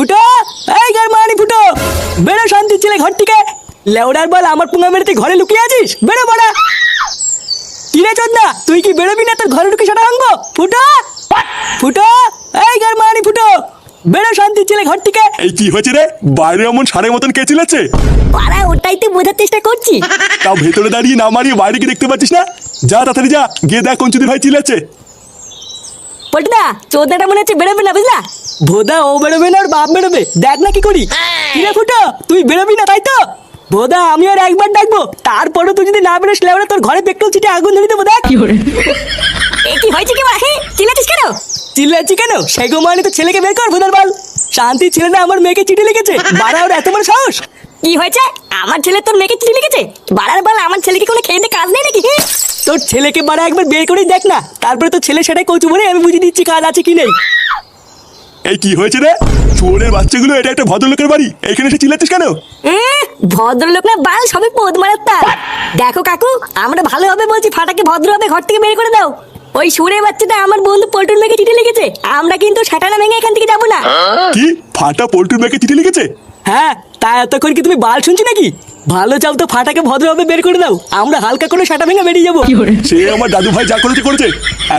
ফুটো এই গার মানি ফুটো বেরো শান্তি ছেলে ঘর থেকে লেওড়ার বল আমার পুঙ্গা মেরেতে ঘরে লুকিয়ে আছিস? বেরো বাড়া। কিরে চোদনা তুই কি বেরোবি না তোর ঘরে ঢুকে সেটা ভাঙবো? ফুটো ফুটো এই গার মানি ফুটো বেরো শান্তি ছেলে ঘর থেকে এই কি হয়েছে রে? বাইরে এমন সারের মতন কে চিল্লাচ্ছে পাড়া ওটাই তো বোঝার চেষ্টা করছি। তাও ভেতরে দাঁড়িয়ে না মারিয়ে বাইরে গিয়ে দেখতে পাচ্ছিস না? যা তাড়াতাড়ি যা গিয়ে দেখ কোন চুদি ভাই চিল্লাচ্ছে পটদা চোদ্দাটা মনে হচ্ছে বেরোবে না বুঝলা? ভোদা ও বেরোবে না ওর বাপ বেরোবে। দেখ না কি করি। কিরে ফুটো তুই বেরোবি না তাই তো? ভোদা আমি আর একবার ডাকবো। তারপরে তুই যদি না বেরোস লেওড়া তোর ঘরে পেট্রোল ছিটে আগুন ধরে দেবো দেখ। এ কি হয়েছে কি হ্যাঁ চিল্লাছিস কেন? চিল্লাচ্ছি কেন? সেগো মানে তো ছেলেকে বের কর ভোদার বাল। শান্তি ছেলেটা আমার মেয়েকে চিঠি লিখেছে। বাড়া ওর এত বড় সাহস। কি হয়েছে? আমার ছেলে তোর মেয়েকে চিঠি লিখেছে? বাড়ার বল আমার ছেলেকে কোনো খেয়ে কাজ নেই নাকি? হ্যাঁ? তোর ছেলেকে বাড়া একবার বের করেই দেখ না। তারপরে তো ছেলে সেটাই কচু বলে আমি বুঝিয়ে দিচ্ছি কাজ আছে কি নেই। এই কি হয়েছে রে? চোরের বাচ্চাগুলো এটা একটা ভদ্রলোকের বাড়ি। এখানে এসে চিল্লাচ্ছিস কেন? ভদ্রলোক না বাল সবই পোদ মারার তার। দেখো কাকু আমরা ভালোভাবে বলছি ফাটাকে ভদ্রভাবে ঘর থেকে বের করে দাও। ওই সুরে বাচ্চাটা আমার বন্ধু পল্টুর মেয়েকে চিঠি লিখেছে। আমরা কিন্তু সাটানা ভেঙে এখান থেকে যাব না। কি? ফাটা পোল্ট্রির ব্যাগে চিঠি লিখেছে? হ্যাঁ তা এতক্ষণ কি তুমি বাল শুনছি নাকি? ভালো চাও তো ফাটাকে ভদ্রভাবে বের করে দাও। আমরা হালকা করে সাটা ভেঙে বেরিয়ে যাব। সে আমার দাদু ভাই যা করেছে করেছে।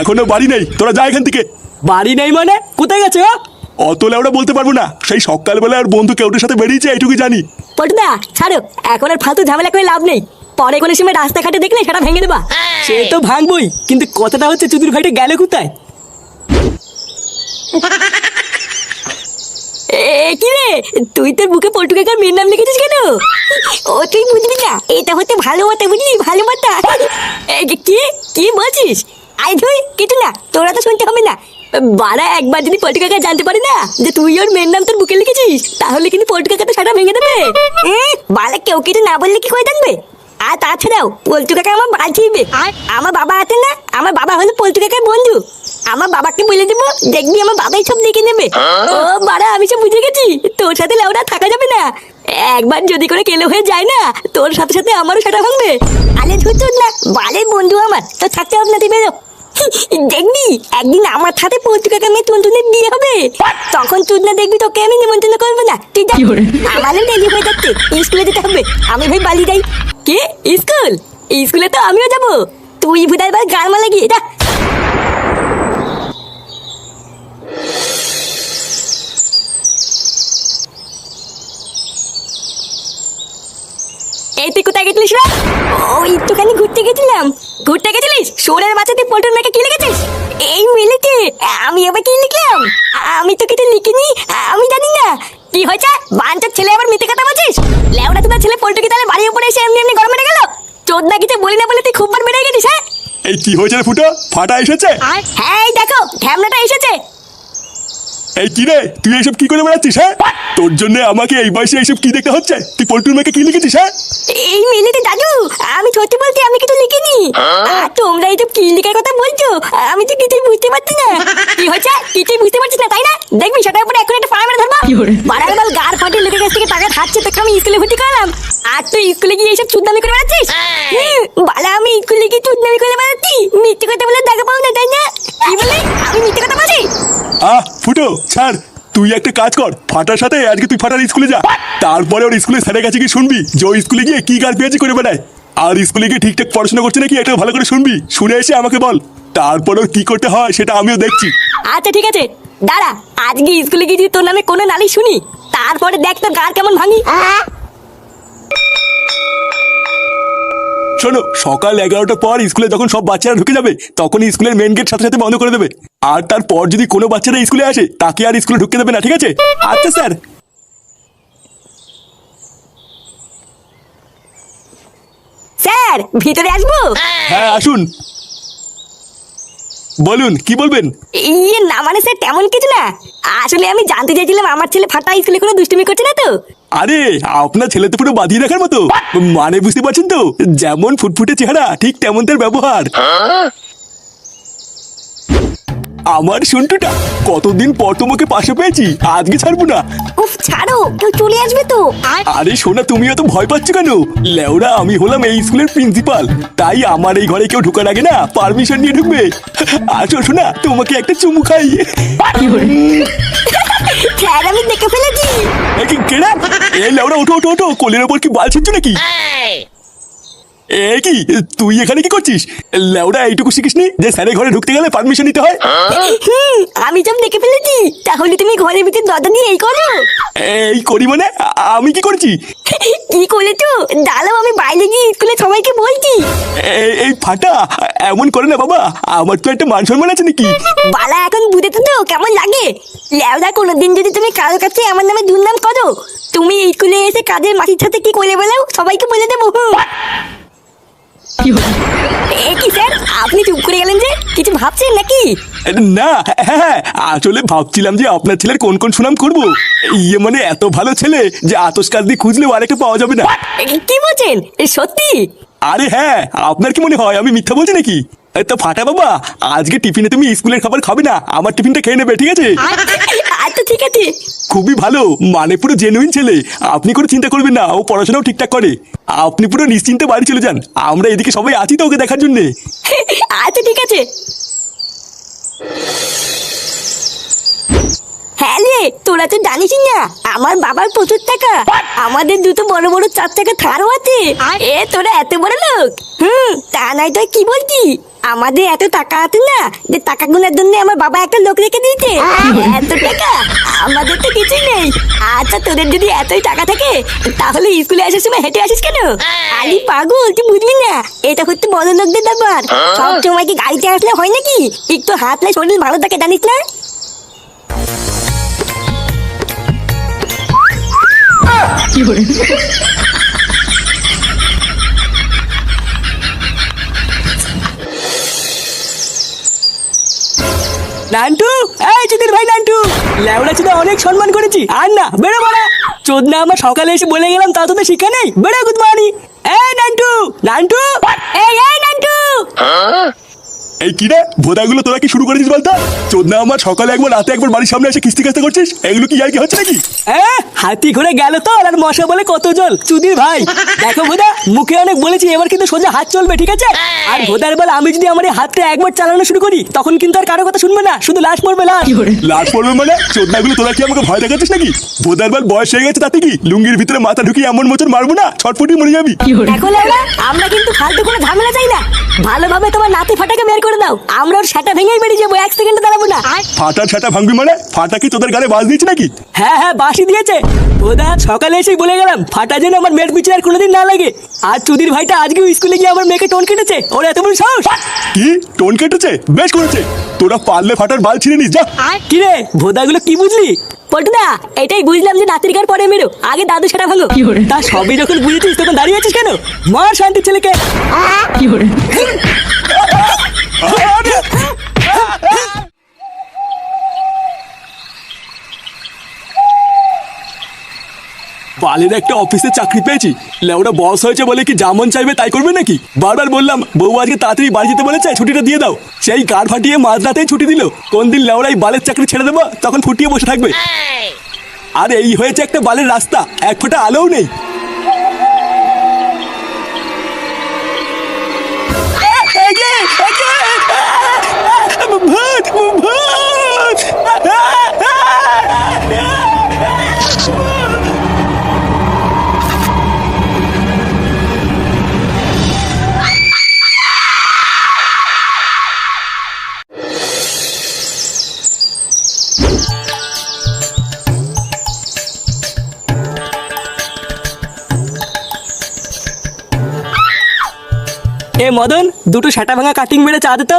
এখনও বাড়ি নেই। তোরা যা এখান থেকে। বাড়ি নেই মানে? কোথায় গেছে ও? অত লেওড়া বলতে পারব না। সেই সকালবেলা আর বন্ধু কেউটের সাথে বেরিয়েছে এইটুকু জানি। পল্টুদা ছাড়ো। এখন আর ফালতু ঝামেলা করে লাভ নেই। পরে কোনো সময় রাস্তাঘাটে দেখলে সেটা ভেঙে দেবা। সে তো ভাঙবই কিন্তু কথাটা হচ্ছে চুদির ভাইটা গেল কোথায়? এ কি রে? তুই তোর বুকে পল্টু কাকার মেয়ের নাম লিখেছিস কেন? ও তুই বুঝবি না। এটা হচ্ছে ভালো মাতা বুঝলি ভালো মাতা। কি? কি বলছিস? আই ধুই কিছু না। তোরা তো শুনতে হবে না। বাড়া একবার যদি পল্টু কাকা জানতে পারে না যে তুই ওর মেয়ের নাম তোর বুকে লিখেছিস তাহলে কিন্তু পল্টু কাকা তো সেটা ভেঙে দেবে। এ, বাড়া কেউ কিছু না বললে কি করে থাকবে আর তাছাড়াও পল্টু কাকা আমার বাঁচিবে আমার বাবা আছে না আমার বাবা হলো পল্টু কাকার বন্ধু। আমার বাবাকে বলে দেবো দেখবি আমার বাবাই সব লিখে নেবে। ও বাড়া আমি সব বুঝে গেছি। তোর সাথে লেওরা থাকা যাবে না। একবার যদি করে কেলো হয়ে যায় না তোর সাথে সাথে আমারও সেটা ভাঙবে। আলে ধুতুর না বালের বন্ধু আমার তো থাকতে হবে না তুই বেরো। দেখবি? একদিন আমার সাথে পত্রিকাকে আমি টুনটুনের বিয়ে হবে। তখন তুই না দেখবি তোকে আমি নিমন্ত্রণ করব না। তুই যা আমারও দেরি হয়ে যাচ্ছে। স্কুলে যেতে হবে। আমি ভাই বালি যাই। কে? স্কুল? স্কুলে তো আমিও যাব। তুই ভুদার বার গান মালা গিয়ে এই তুই কোথায় গেছিলিস রে? ও একটুখানি ঘুরতে গেছিলাম। ঘুরতে গেছিলিস? সোরের বাচ্চা তুই পল্টুর মেয়েকে কি লিখেছিস? এই মিলিতে আমি আবার কি লিখলাম? আমি তো কিছু লিখিনি। আমি জানি না। কি হয়েছে? বাঞ্চার ছেলে আবার মিথ্যে কথা বলছিস? লেওড়া তোর ছেলে পল্টুকে তাহলে বাড়ির উপরে এসে এমনি এমনি গরম মেরে গেল চোদ্দা কিছু বলি না বলে তুই খুব বার বেড়ে গেছিস হ্যাঁ? এই কি হয়েছে ফুটো? ফাটা এসেছে? হ্যাঁ এই দেখো ঢ্যামনাটা এসেছে। এই কি রে? তুই এইসব কি করে বেড়াচ্ছিস হ্যাঁ? তোর জন্য আমাকে এই বয়সে এইসব কি দেখতে হচ্ছে? তুই পোল্ট্রির মেয়েকে কি লিখেছিস হ্যাঁ? এই মিলিতে দাদু আমি সত্যি বলতে আমি কিছু লিখিনি। আর তোমরা এই তো কি লিখার কথা বলছো? আমি তো কিছুই বুঝতে পারছি না। কি হয়েছে? কিছুই বুঝতে পারছিস না তাই না? দেখবি সেটার উপরে এখন একটা ফাড়া মেরে ধরবো বাড়ার বল গার ফাটে লোকের কাছ থেকে টাকা খাচ্ছে তোকে আমি স্কুলে ভর্তি করলাম। আর তুই স্কুলে গিয়ে এইসব চুদনামি করে বেড়াচ্ছিস? বালা আমি স্কুলে গিয়ে চুদনামি করে বেড়াচ্ছি। মিথ্যে কথা বলে দেখা পাও না তাই না? কি বলে? আমি মিথ্যে কথা বলছি? আহ ফুটো ছাড়। তুই একটা কাজ কর ফাটার সাথে আজকে তুই ফাটার স্কুলে যা। তারপরে ওর স্কুলে স্যারের কাছে গিয়ে শুনবি যে ওই স্কুলে গিয়ে কি গাল পেয়েছি করে বেড়ায়। আর স্কুলে গিয়ে ঠিকঠাক পড়াশোনা করছে নাকি এটা ভালো করে শুনবি। শুনে এসে আমাকে বল তারপর ওর কি করতে হয় সেটা আমিও দেখছি। আচ্ছা ঠিক আছে। দাঁড়া আজকে স্কুলে গিয়ে যদি তোর নামে কোনো নালিশ শুনি তারপরে দেখ তোর গার কেমন ভাঙি। শোনো সকাল এগারোটার পর স্কুলে যখন সব বাচ্চারা ঢুকে যাবে তখন স্কুলের মেন গেট সাথে সাথে বন্ধ করে দেবে। আর তারপর যদি কোনো বাচ্চারা স্কুলে আসে তাকে আর স্কুলে ঢুকতে দেবে না ঠিক আছে? আচ্ছা স্যার। স্যার ভিতরে আসব? হ্যাঁ আসুন। বলুন কি বলবেন? ইয়ে না মানে স্যার তেমন কিছু না। আসলে আমি জানতে চাইছিলাম আমার ছেলে ফাটা স্কুলে কোনো দুষ্টুমি করছে না তো? আরে আপনার ছেলে তো পুরো বাঁধিয়ে রাখার মতো। মানে বুঝতে পারছেন তো? যেমন ফুটফুটে চেহারা ঠিক তেমন তার ব্যবহার। আমার সন্টুটা কতদিন পর তোমাকে পাশে পেয়েছি আজকে ছাড়বো না। উফ ছাড়ো কেউ চলে আসবে তো। আরে সোনা তুমি এত ভয় পাচ্ছ কেন? লেওরা আমি হলাম এই স্কুলের প্রিন্সিপাল। তাই আমার এই ঘরে কেউ ঢোকার আগে না পারমিশন নিয়ে ঢুকবে। আসো শোনা তোমাকে একটা চুমু খাই। স্যার আমি দেখে ফেলেছি। কিনা কেডা এই লাউরা ওঠো উঠো উঠো কোলের ওপর কি বাল ছিটছো নাকি? এ কি? তুই এখানে কি করছিস? লেওড়া এইটুকু শিখিসনি যে স্যারের ঘরে ঢুকতে গেলে পারমিশন নিতে হয়? হুম আমি সব দেখে ফেলেছি। তাহলে তুমি ঘরের ভিতরে দরজা দিয়ে এই করো। এই করি মানে? আমি কি করছি? কি করেছ? দাঁড়াও আমি বাইরে গিয়ে স্কুলে সবাইকে বলছি। এই- এই ফাটা এমন করে না বাবা। আমার তো একটা মান সম্মান আছে নাকি? বালা এখন বুঝেছ তো কেমন লাগে? ল্যাওদা কোনোদিন যদি তুমি কারোর কাছে আমার নামে দুর্নাম করো তুমি স্কুলে এসে কাজের মাসির সাথে কি করে বেলাও সবাইকে বলে দেবো। এ কি স্যার আপনি চুপ করে গেলেন যে? কিছু ভাবছেন নাকি? না হ্যাঁ আসলে ভাবছিলাম যে আপনার ছেলের কোন কোন সুনাম করব। ইয়ে মানে এত ভালো ছেলে যে আতস কাজ দিয়ে খুঁজলেও আরেকটা পাওয়া যাবে না। কি বলছেন? সত্যি? আরে হ্যাঁ আপনার কি মনে হয় আমি মিথ্যা বলছি নাকি? তো ফাটা বাবা আজকে টিফিনে তুমি স্কুলের খাবার খাবে না আমার টিফিনটা খেয়ে নেবে ঠিক আছে? আচ্ছা ঠিক আছে। খুবই ভালো। মানে পুরো জেনুইন ছেলে। আপনি কোনো চিন্তা করবেন না ও পড়াশোনাও ঠিকঠাক করে। আপনি পুরো নিশ্চিন্তে বাড়ি চলে যান। আমরা এদিকে সবাই আছি তো ওকে দেখার জন্যে। আচ্ছা ঠিক আছে। হ্যাঁ রে তোরা তো জানিস না আমার বাবার প্রচুর টাকা। আমাদের দুটো বড় বড় চার টাকা থারও আছে। এ তোরা এত বড় লোক? হুম তা নাই তো কি বলছি আমাদের এত টাকা আছে না যে টাকা গুনার জন্য আমার বাবা একটা লোক রেখে দিয়েছে। এত টাকা? আমাদের তো কিছুই নেই। আচ্ছা তোদের যদি এতই টাকা থাকে তাহলে স্কুলে আসার সময় হেঁটে আসিস কেন? আলি পাগল তুই বুঝবি না? এটা হচ্ছে বড় লোকদের ব্যাপার। সব সময় কি গাড়িতে আসলে হয় নাকি? একটু হাতলে শরীর ভালো থাকে জানিস না? নান্টু, এই চুদির ভাই নান্টু, লেওড়া চুদা অনেক সম্মান করেছি। আর না, বেরো বড়া চোদ না আমার সকালে এসে বলে গেলাম, তা তোদের শিক্ষা নেই? বেরো, গুড মর্নিং। এই নান্টু নান্টু, এই এই নান্টু। এই কি রে? ভোদাগুলো তোরা কি শুরু করেছিস বলতো? আমার সকালে একবার রাতে একবার বাড়ির সামনে এসে কিস্তি কাস্তা করছিস? এগুলো কি আর কি হচ্ছে নাকি? হাতি ঘুরে গেল তো আর মশা বলে কত জল। চুদির ভাই দেখো ভোদা মুখে অনেক বলেছি এবার কিন্তু সোজা হাত চলবে ঠিক আছে? আর ভোদার বল আমি যদি আমার এই হাতটা একবার চালানো শুরু করি তখন কিন্তু আর কারও কথা শুনবে না শুধু লাশ পড়বে লাশ। লাশ পড়বে মানে? চোদনাগুলো তোরা কি আমাকে ভয় দেখাচ্ছিস নাকি? ভোদার বল বয়স হয়ে গেছে তাতে কি? লুঙ্গির ভিতরে মাথা ঢুকিয়ে এমন মোচন মারবো না? ছটফটি মরে যাবি। দেখো আমরা কিন্তু ফালতু কোনো ঝামেলা চাই না। ভালোভাবে তোমার নাতি ফাটাকে বের করে দাও। আমরা ওর সেটা ভেঙেই বেরিয়ে যাব এক সেকেন্ডে দাঁড়াবো না। ফাটার ছাটা ভাঙবি মানে? ফাটা কি তোদের গালে বাজ দিয়েছে নাকি? হ্যাঁ হ্যাঁ বাসি দিয়েছে। ভোদা সকালে এসেই বলে গেলাম ফাটা যেন আমার মেয়ের পিছনে আর কোনোদিন না লাগে। আর চুদির ভাইটা আজকেও স্কুলে গিয়ে আমার মেয়েকে টোন কেটেছে। ওর এত বড় সাহস? কি? টোন কেটেছে? বেশ করেছে। তোরা পারলে ফাটার বাল ছিঁড়ে নিস যা। কি রে ভোদাগুলো কি বুঝলি? পটুদা এটাই বুঝলাম যে নাতির গার পরে মেরো। আগে দাদু সেটা ভাঙো। তা সবই যখন বুঝেছিস তখন দাঁড়িয়ে আছিস কেন? মার শান্তির ছেলেকে। বালের একটা অফিসে চাকরি পেয়েছি। লেওরা বস হয়েছে বলে কি যেমন চাইবে তাই করবে নাকি? বারবার বললাম বউ আজকে তাড়াতাড়ি বাড়ি যেতে বলেছে ছুটিটা দিয়ে দাও। সেই কার ফাটিয়ে মাঝরাতেই ছুটি দিল। কোন দিন লেওরাই বালের চাকরি ছেড়ে দেবো তখন ফুটিয়ে বসে থাকবে। আর এই হয়েছে একটা বালের রাস্তা। এক ফোঁটা আলোও নেই। এ মদন দুটো সেটা ভাঙা কাটিং মেরে চা দিত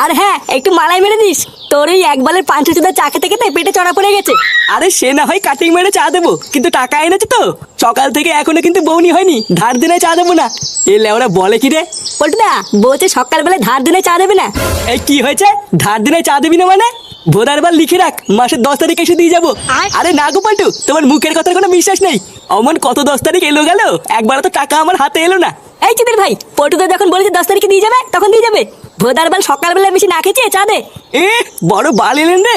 আর হ্যাঁ একটু মালাই মেরে দিস। তোর এই একবারের পাঁচ চুদা চা খেতে খেতে পেটে চড়া পড়ে গেছে। আরে সে না হয় কাটিং মেরে চা দেবো কিন্তু টাকা এনেছে তো। সকাল থেকে এখনও কিন্তু বৌনি হয়নি ধার দিনে চা দেবো না। এ লেওরা বলে কি রে? পটুদা বলছে সকালবেলা ধার দিনে চা দেবে না। এই কি হয়েছে? ধার দিনে চা দিবি না মানে? ভোদার বার লিখে রাখ মাসের দশ তারিখ এসে দিয়ে যাব। আরে না গো পাল্টু তোমার মুখের কথার কোনো বিশ্বাস নেই। অমন কত দশ তারিখ এলো গেল একবার তো টাকা আমার হাতে এলো না। এই চিদের ভাই পটুদা যখন বলেছে দশ তারিখে দিয়ে যাবে তখন দিয়ে যাবে। ভোদার বেল সকালবেলা বেশি না খেয়েছে চা দে। এ বড় বাল এলেন রে।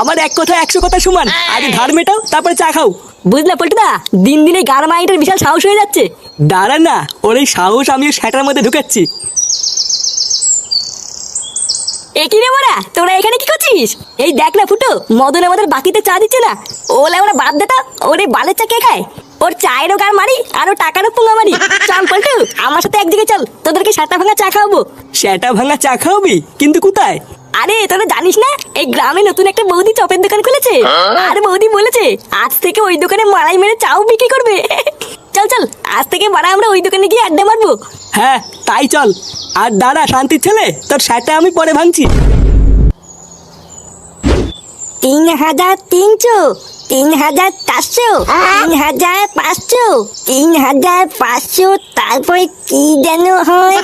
আমার এক কথা একশো কথা সমান। আগে ধার মেটাও তারপরে চা খাও। বুঝলে পটুদা দিন দিন গার মাইটের বিশাল সাহস হয়ে যাচ্ছে। দাঁড়া না ওর এই সাহস আমি সেটার মধ্যে ঢুকাচ্ছি। এ কি রে মোরা তোরা এখানে কি করছিস? এই দেখ না ফুটো মদন আমাদের বাকিতে চা দিচ্ছে না। ওলে ওরা বাদ দে তো ওরে বালের চা কে খায়? ওর চায়েরও গার মারি আর ও টাকারও পুঙ্গা মারি। চল পল্টু আমার সাথে একদিকে চল তোদেরকে সাতটা ভাঙা চা খাওয়াবো। সেটা ভাঙা চা খাওয়াবি? কিন্তু কোথায়? আরে তোরা জানিস না এই গ্রামে নতুন একটা বৌদি চপের দোকান খুলেছে। আর বৌদি বলেছে আজ থেকে ওই দোকানে মালাই মেরে চাও বিক্রি করবে। চল চল আজ থেকে বাড়া আমরা ওই দোকানে গিয়ে আড্ডা মারবো। হ্যাঁ তাই চল। আর দাঁড়া শান্তির ছেলে তোর সেটা আমি পরে ভাঙছি। তিন হাজার তিনশো। তিন হাজার চারশো তিন হাজার পাঁচশো তিন হাজার পাঁচশো তারপরে কি যেন হয়?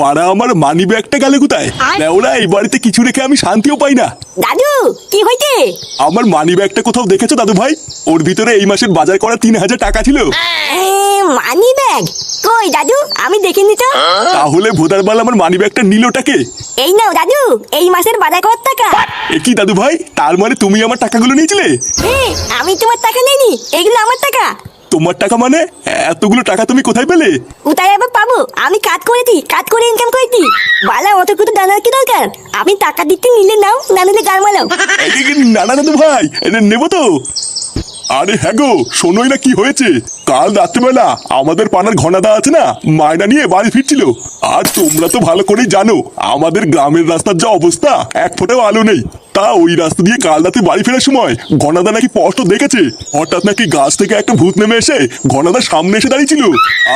বাড়া আমার মানি ব্যাগটা গেলে কোথায়? ওরা এই বাড়িতে কিছু রেখে আমি শান্তিও পাই না। দাদু কি হয়েছে? আমার মানি ব্যাগটা কোথাও দেখেছ দাদু ভাই ওর ভিতরে এই মাসের বাজার করা তিন হাজার টাকা ছিল। Money bag? কই দাদু আমি দেখিনি তো। তাহলে ভোদার বাল আমার মানি ব্যাগটা নিলটাকে। এই নাও দাদু এই মাসের বাজার করার টাকা। এ কি দাদু ভাই? তার মানে তুমি আমার টাকাগুলো নিয়েছিলে? আমি তোমার টাকা নেইনি এগুলো আমার টাকা। তোমার টাকা মানে? এতগুলো টাকা তুমি কোথায় পেলে? কোথায় আবার পাবো? আমি কাজ করেছি কাজ করে ইনকাম করেছি। বালা অত কিছু জানার কি দরকার? আমি টাকা দিতে নিলে নাও না নিলে গান মালাও। কি নানা দাদু ভাই নেব তো। আরে হ্যাঁ গো শোনোই না কি হয়েছে। কাল রাত্রিবেলা আমাদের পানার ঘনাদা আছে না মায়না নিয়ে বাড়ি ফিরছিল। আর তোমরা তো ভালো করেই জানো আমাদের গ্রামের রাস্তার যা অবস্থা এক ফোঁটাও আলো নেই। তা ওই রাস্তা দিয়ে কাল রাতে বাড়ি ফেরার সময় ঘনাদা নাকি স্পষ্ট দেখেছে। হঠাৎ নাকি গাছ থেকে একটা ভূত নেমে এসে ঘনাদার সামনে এসে দাঁড়িয়েছিল।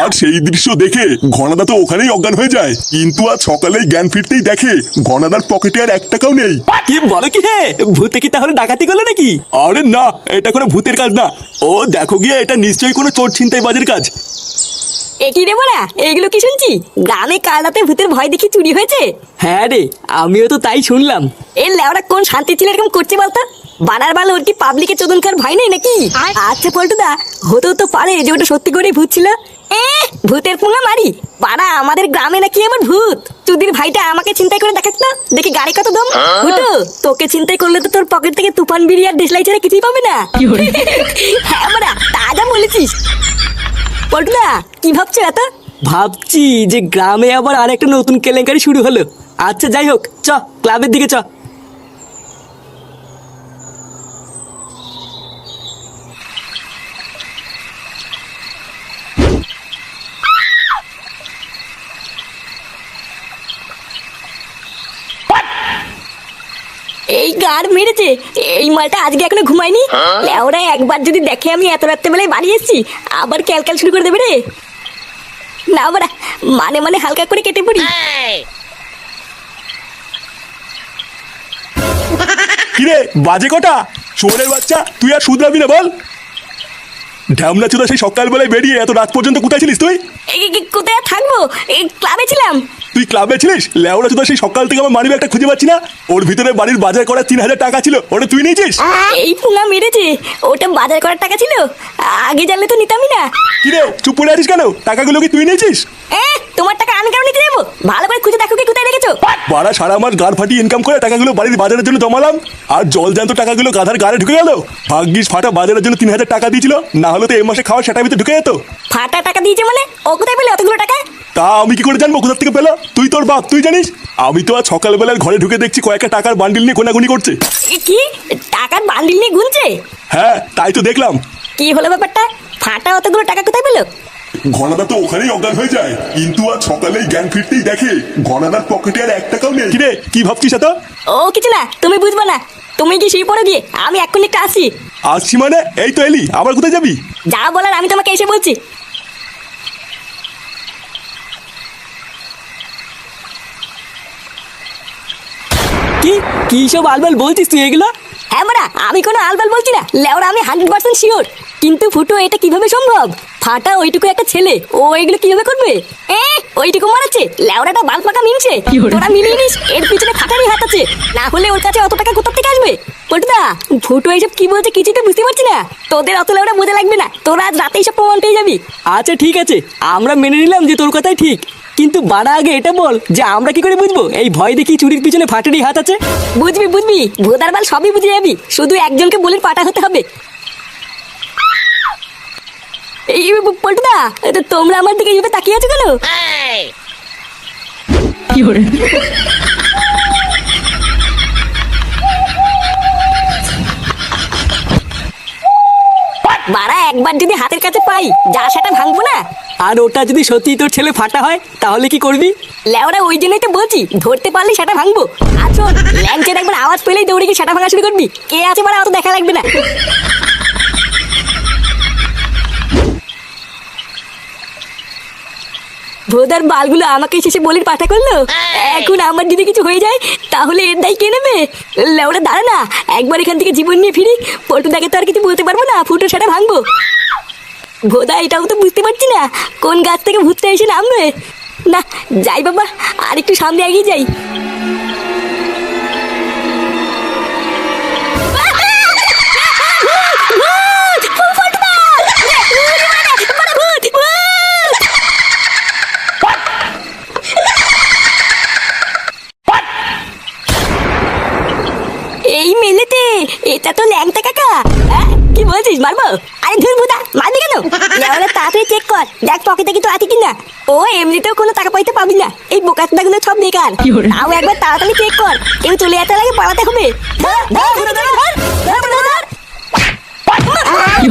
আর সেই দৃশ্য দেখে ঘনাদা তো ওখানেই অজ্ঞান হয়ে যায়। কিন্তু আজ সকালেই জ্ঞান ফিরতেই দেখে ঘনাদার পকেটে আর এক টাকাও নেই। কি বলো কি হে? ভূতে কি তাহলে ডাকাতি করল নাকি? আরে না এটা কোনো ভূতের কাজ না। ও দেখো গিয়ে এটা নিশ্চয়ই কোনো চোর ছিনতাই বাজের কাজ? এ কি রে বলা এগুলো কি শুনছি? গ্রামে কাল রাতে ভূতের ভয় দেখি চুরি হয়েছে? হ্যাঁ রে আমিও তো তাই শুনলাম। এই লেওরা কোন শান্তি ছিল এরকম করছে বলতো? বানার বাল ওর কি পাবলিকে চোদন খার ভয় নেই নাকি? আচ্ছা পল্টুদা হতেও তো পারে যে ওটা সত্যি করেই ভূত ছিল। এ ভূতের পুঙ্গা মারি পাড়া আমাদের গ্রামে নাকি আমার ভূত? চুদির ভাইটা আমাকে চিন্তাই করে দেখাত না। দেখি গাড়ি কত দম। হুটু তোকে চিন্তাই করলে তো তোর পকেট থেকে তুফান বিড়ি আর দেশলাই ছাড়া কিছুই পাবে না। হ্যাঁ আমরা তাজা বলেছিস। পল্টুদা কি ভাবছ এত? ভাবছি যে গ্রামে আবার আরেকটা নতুন কেলেঙ্কারি শুরু হলো। আচ্ছা যাই হোক চ ক্লাবের দিকে চ এই গার মেরেছে। এই মালটা আজকে এখনও ঘুমায়নি। ওরা একবার যদি দেখে আমি এত রাত্রে বেলায় বাড়ি এসেছি আবার ক্যালকাল শুরু করে দেবে রে। না বাড়া মানে মানে হালকা করে কেটে পড়ি। কিরে বাজে কটা চোরের বাচ্চা তুই আর শুধরাবি না বল। ঢ্যামলা চোদা সেই সকালবেলায় বেরিয়ে এত রাত পর্যন্ত কোথায় ছিলিস তুই? কোথায় আর থাকব? এই ক্লাবে ছিলাম। তুই ক্লাবে ছিলিস? লেওড়া চোদা সেই সকাল থেকে আমার মানি ব্যাগটা খুঁজে পাচ্ছি না। ওর ভিতরে বাড়ির বাজার করা তিন হাজার টাকা ছিল ওটা তুই নিয়েছিস? এই পুঙ্গা মেরেছে। ওটা বাজার করার টাকা ছিল। আগে জানলে তো নিতামই না। কিরে চুপ করে আছিস কেন? টাকাগুলো কি তুই নিয়েছিস? তোমার টাকা আমি কেন নিতে যাব? ভালো করে খুঁজে দেখো কি কোথায় রেখেছো। বাড়া সারা মাস গাড় ফাটিয়ে ইনকাম করে টাকাগুলো বাড়ির বাজারের জন্য জমালাম। আর জল জ্যান্ত টাকাগুলো গাধার গাড়ে ঢুকে গেল। ভাগ্যিস ফাটা বাজারের জন্য তিন হাজার টাকা দিয়েছিল। না হলে তো এই মাসে খাওয়া সেটা ভিতরে ঢুকে যেত। ফাটা টাকা দিয়েছে মানে? ও কোথায় পেলে অতগুলো টাকা? তা আমি কি করে জানব কোথা থেকে পেল? তুই তোর বাপ তুই জানিস? আমি তো আজ সকালবেলার ঘরে ঢুকে দেখছি কয়েকটা টাকার বান্ডিল নিয়ে কোনাগুনি করছে। কি? টাকার বান্ডিল নিয়ে গুনছে? হ্যাঁ তাই তো দেখলাম। কি হলো ব্যাপারটা? ফাটা অতগুলো টাকা কোথায় পেল? ঘনাদা তো ওখানেই অজ্ঞান হয়ে যায়। কিন্তু আজ সকালেই জ্ঞান ফিরতেই দেখে ঘনাদার পকেটে আর এক টাকাও নেই। কিরে কি ভাবছিস এত? ও কিছু না তুমি বুঝবে না। তুমি কি সেই পড়ো গিয়ে? আমি এক্ষুনি একটা আসি। আসছি মানে? এই তো এলি আবার কোথায় যাবি? যা বলার আমি তোমাকে এসে বলছি। কি? কি সব আলবাল বলছিস তুই এগুলো? হ্যাঁ মারা আমি কোনো আলবাল বলছি না। লেওরা আমি হান্ড্রেড পার্সেন্ট শিওর। কিন্তু ফুটো এটা কীভাবে সম্ভব? ফাটা ওইটুকু একটা ছেলে। ও এগুলো কীভাবে করবে? এ ওইটুকু মারাচ্ছে। লেওরাটা বাল পাকা মিনছে। তোরা মিলিয়ে নিস এর পিছনে ফাটারই হাত আছে। না হলে ওর কাছে অত টাকা কোথা থেকে আসবে? পটুদা ফুটো এইসব কি বলছে কিছুই তো বুঝতে পারছি না। তোদের অত লেওরা বোঝা লাগবে না। তোরা আজ রাতেই সব প্রমাণ পেয়ে যাবি। আচ্ছা ঠিক আছে। আমরা মেনে নিলাম যে তোর কথাই ঠিক। কিন্তু বাড়া আগে এটা বল যে আমরা কি করে বুঝব? এই ভয় দেখি চুরির পিছনে ফাটারি হাত আছে? বুঝবি বুঝবি। ভোদার বাল সবই বুঝে যাবি। শুধু একজনকে বলে পাঠা হতে হবে। এই পল্টুদা তো তোমরা আমার দিকে এইভাবে তাকিয়ে আছো কেন? বাড়া একবার যদি হাতের কাছে পাই যা সেটা ভাঙবো না? আর ওটা যদি সত্যি তোর ছেলে ফাটা হয়, তাহলে কি করবি? লেওরা, ওই জন্যই তো বলছি, ধরতে পারলে সেটা ভাঙবো। আর শোন, ল্যাংচের একবার আওয়াজ পেলেই দৌড়ে গিয়ে সেটা ভাঙা শুরু করবি। কে আছে মানে অত দেখা লাগবে না। ভোদার বালগুলো আমাকে শেষে বলির পাঠা করল? এখন আমার যদি কিছু হয়ে যায়, তাহলে এর দায় কে নেবে? লেওরা, দাঁড়া না, একবার এখান থেকে জীবন নিয়ে ফিরি পল্টু দেখে তো আর কিছু বলতে পারব না, ফুটো সেটা ভাঙবো। ভোদা এটাও তো বুঝতে পারছি না। কোন গাছ থেকে ভূতটা এসে নামবে? না, যাই বাবা আর একটু সামনে এগিয়ে যাই। এই মেলেতে এটা তো ল্যাংটা কাকা। হ্যাঁ? কি বলছিস মারবো? আরে ধুর বুদা মারবি কেন? তাড়াতাড়ি চেক কর। দেখ পকেটে কি তো আছে কিনা। ও এমনিতেও কোনো টাকা পয়সা পাবি না। এই বোকাটা গুলো সব বেকার। তাও একবার তাড়াতাড়ি চেক কর। কেউ চলে যেতে লাগে পালাতে হবে। কি